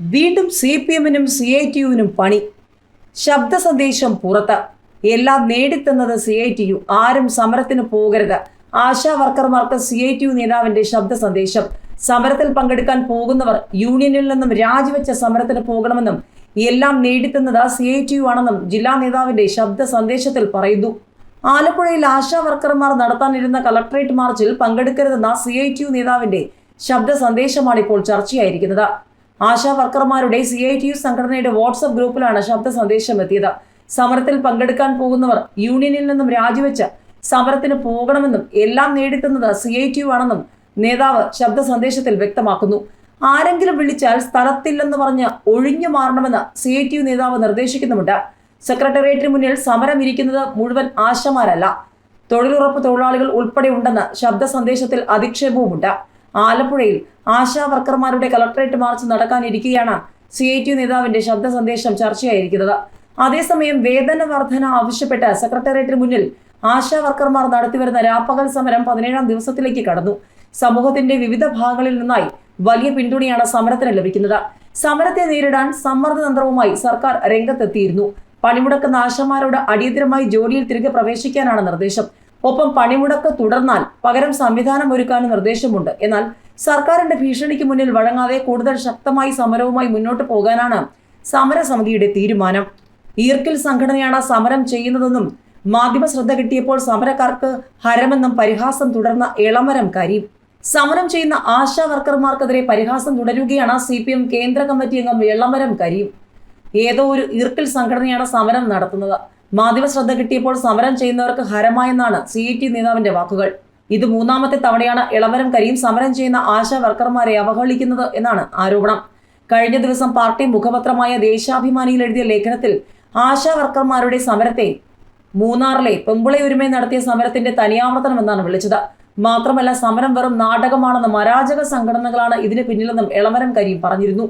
വീണ്ടും C P എമ്മിനും C I T യുവിനും പണി. ശബ്ദ സന്ദേശം പുറത്ത്. എല്ലാം നേടിത്തന്നത് സി ഐ ടി യു ആരും സമരത്തിന് പോകരുത്. ആശാ വർക്കർമാർക്ക് സി ഐ ടി യു നേതാവിന്റെ ശബ്ദ സന്ദേശം. സമരത്തിൽ പങ്കെടുക്കാൻ പോകുന്നവർ യൂണിയനിൽ നിന്നും രാജിവെച്ച സമരത്തിന് പോകണമെന്നും എല്ലാം നേടിത്തന്നത് സി ഐ ടി യു ആണെന്നും ജില്ലാ നേതാവിന്റെ ശബ്ദ സന്ദേശത്തിൽ പറയുന്നു. ആലപ്പുഴയിൽ ആശാ വർക്കർമാർ നടത്താനിരുന്ന കളക്ടറേറ്റ് മാർച്ചിൽ പങ്കെടുക്കരുതെന്ന സി ഐ ടി യു നേതാവിന്റെ ശബ്ദ സന്ദേശമാണ് ഇപ്പോൾ ചർച്ചയായിരിക്കുന്നത്. ആശാ വർക്കർമാരുടെ സി ഐ ടി യു സംഘടനയുടെ വാട്സപ്പ് ഗ്രൂപ്പിലാണ് ശബ്ദ സന്ദേശം എത്തിയത് സമരത്തിൽ പങ്കെടുക്കാൻ പോകുന്നവർ യൂണിയനിൽ നിന്നും രാജിവെച്ച് സമരത്തിന് പോകണമെന്നും എല്ലാം നേടിത്തുന്നത് സി ഐ ടി യു ആണെന്നും നേതാവ് ശബ്ദ സന്ദേശത്തിൽ വ്യക്തമാക്കുന്നു. ആരെങ്കിലും വിളിച്ചാൽ സ്ഥലത്തില്ലെന്ന് പറഞ്ഞ് ഒഴിഞ്ഞു മാറണമെന്ന് സി ഐ ടി യു നേതാവ് നിർദ്ദേശിക്കുന്നുമുണ്ട്. സെക്രട്ടേറിയറ്റിന് മുന്നിൽ സമരം ഇരിക്കുന്നത് മുഴുവൻ ആശമാരല്ല. തൊഴിലുറപ്പ് തൊഴിലാളികൾ ഉൾപ്പെടെ ഉണ്ടെന്ന് ശബ്ദ സന്ദേശത്തിൽ അധിക്ഷേപവുമുണ്ട്. ആലപ്പുഴയിൽ ആശാ വർക്കർമാരുടെ കളക്ടറേറ്റ് മാർച്ച് നടക്കാനിരിക്കെയാണ് സി ഐ ടി നേതാവിന്റെ ശബ്ദ സന്ദേശം ചർച്ചയായിരിക്കുന്നത്. അതേസമയം വേതന വർധന ആവശ്യപ്പെട്ട് സെക്രട്ടേറിയറ്റിന് മുന്നിൽ ആശാ വർക്കർമാർ നടത്തിവരുന്ന രാപ്പകൽ സമരം പതിനേഴാം ദിവസത്തിലേക്ക് കടന്നു. സമൂഹത്തിന്റെ വിവിധ ഭാഗങ്ങളിൽ നിന്നായി വലിയ പിന്തുണയാണ് സമരത്തിന് ലഭിക്കുന്നത്. സമരത്തെ നേരിടാൻ സമ്മർദ്ദതന്ത്രവുമായി സർക്കാർ രംഗത്തെത്തിയിരുന്നു. പണിമുടക്കുന്ന ആശമാരോട് അടിയന്തരമായി ജോലിയിൽ തിരികെ പ്രവേശിക്കാനാണ് നിർദ്ദേശം. ഒപ്പം പണിമുടക്ക് തുടർന്നാൽ പകരം സംവിധാനം ഒരുക്കാനും നിർദ്ദേശമുണ്ട്. എന്നാൽ സർക്കാരിന്റെ ഭീഷണിക്ക് മുന്നിൽ വഴങ്ങാതെ കൂടുതൽ ശക്തമായി സമരവുമായി മുന്നോട്ട് പോകാനാണ് സമരസമിതിയുടെ തീരുമാനം. ഈർക്കിൽ സംഘടനയാണ് സമരം ചെയ്യുന്നതെന്നും മാധ്യമ ശ്രദ്ധ കിട്ടിയപ്പോൾ സമരക്കാർക്ക് ഹരമെന്നും പരിഹാസം തുടർന്ന ഇളമരം കരീം. സമരം ചെയ്യുന്ന ആശാ വർക്കർമാർക്കെതിരെ പരിഹാസം തുടരുകയാണ് സി പി എം കേന്ദ്ര കമ്മിറ്റി അംഗം ഇളമരം കരീം. ഏതോ ഒരു ഈർക്കിൽ സംഘടനയാണ് സമരം നടത്തുന്നത്. മാധ്യമ ശ്രദ്ധ കിട്ടിയപ്പോൾ സമരം ചെയ്യുന്നവർക്ക് ഹരമായെന്നാണ് സി ടി നേതാവിന്റെ വാക്കുകൾ. ഇത് മൂന്നാമത്തെ തവണയാണ് ഇളവരം കരിയും സമരം ചെയ്യുന്ന ആശാ വർക്കർമാരെ അവഹേളിക്കുന്നത് എന്നാണ് ആരോപണം. കഴിഞ്ഞ ദിവസം പാർട്ടി മുഖപത്രമായ ദേശാഭിമാനിയിൽ എഴുതിയ ലേഖനത്തിൽ ആശാ വർക്കർമാരുടെ സമരത്തെ മൂന്നാറിലെ പെമ്പിളയൊരുമയെ നടത്തിയ സമരത്തിന്റെ തനിയാവർത്തനം എന്നാണ് വിളിച്ചത്. മാത്രമല്ല സമരം വെറും നാടകമാണെന്നും അരാജക സംഘടനകളാണ് ഇതിന് പിന്നിലെന്നും ഇളവരം കരീം പറഞ്ഞിരുന്നു.